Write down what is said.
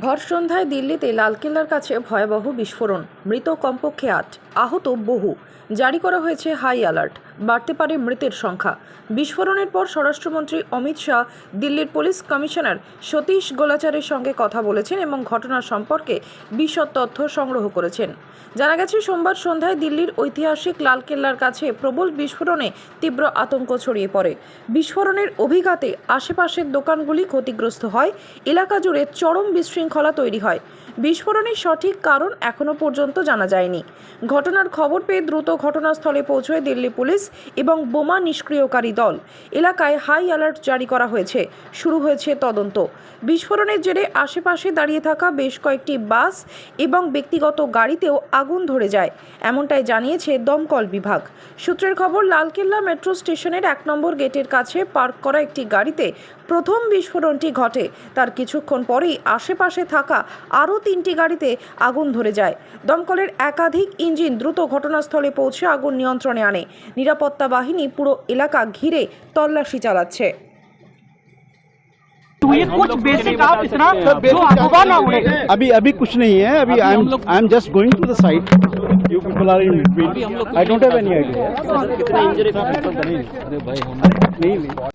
ভর সন্ধ্যায় দিল্লিতে লালকেল্লার কাছে ভয়াবহ বিস্ফোরণ। মৃত কমপক্ষে আট, আহত বহু। জারি করা হয়েছে হাই অ্যালার্ট। বাড়তে পারে মৃতের সংখ্যা। বিস্ফোরণের পর স্বরাষ্ট্রমন্ত্রী অমিত শাহ, দিল্লির পুলিশ কমিশনার সতীশ গোলাচারের সঙ্গে কথা বলেছেন এবং ঘটনার সম্পর্কে বিশদ তথ্য সংগ্রহ করেছেন। জানা গেছে, সোমবার সন্ধ্যায় দিল্লির ঐতিহাসিক লালকেল্লার কাছে প্রবল বিস্ফোরণে তীব্র আতঙ্ক ছড়িয়ে পড়ে। বিস্ফোরণের অভিঘাতে আশেপাশের দোকানগুলি ক্ষতিগ্রস্ত হয়, এলাকা জুড়ে চরম বিশৃঙ্খলা তৈরি হয়। বিস্ফোরণের সঠিক কারণ এখনও পর্যন্ত জানা যায়নি। ঘটনার খবর পেয়ে দ্রুত ঘটনাস্থলে পৌঁছয় দিল্লি পুলিশ এবং বোমা নিষ্ক্রিয়কারী দল। এলাকায় হাই অ্যালার্ট জারি করা হয়েছে। শুরু হয়েছে তদন্ত। বিস্ফোরণের জেরে আশেপাশে দাঁড়িয়ে থাকা বেশ কয়েকটি বাস এবং ব্যক্তিগত গাড়িতেও আগুন ধরে যায়, এমনটাই জানিয়েছে দমকল বিভাগ। সূত্রের খবর, লালকেল্লা মেট্রো স্টেশনের এক নম্বর গেটের কাছে পার্ক করা একটি গাড়িতে প্রথম বিস্ফোরণটি ঘটে তার কিছুক্ষণ পরেই আশেপাশে থাকা আরও তিনটি গাড়িতে আগুন ধরে যায় দমকলের একাধিক ইঞ্জিন দ্রুত ঘটনাস্থলে পৌঁছে আগুন নিয়ন্ত্রণে আনে নিরাপত্তা বাহিনী পুরো এলাকা ঘিরে তল্লাশি চালাচ্ছে तो ये कुछ बेसिक आप इतना जो अफवाह ना उड़े अभी अभी कुछ नहीं है अभी अभी आई एम हम लोग- I am just going to the site you people are in between I don't have any idea नहीं नहीं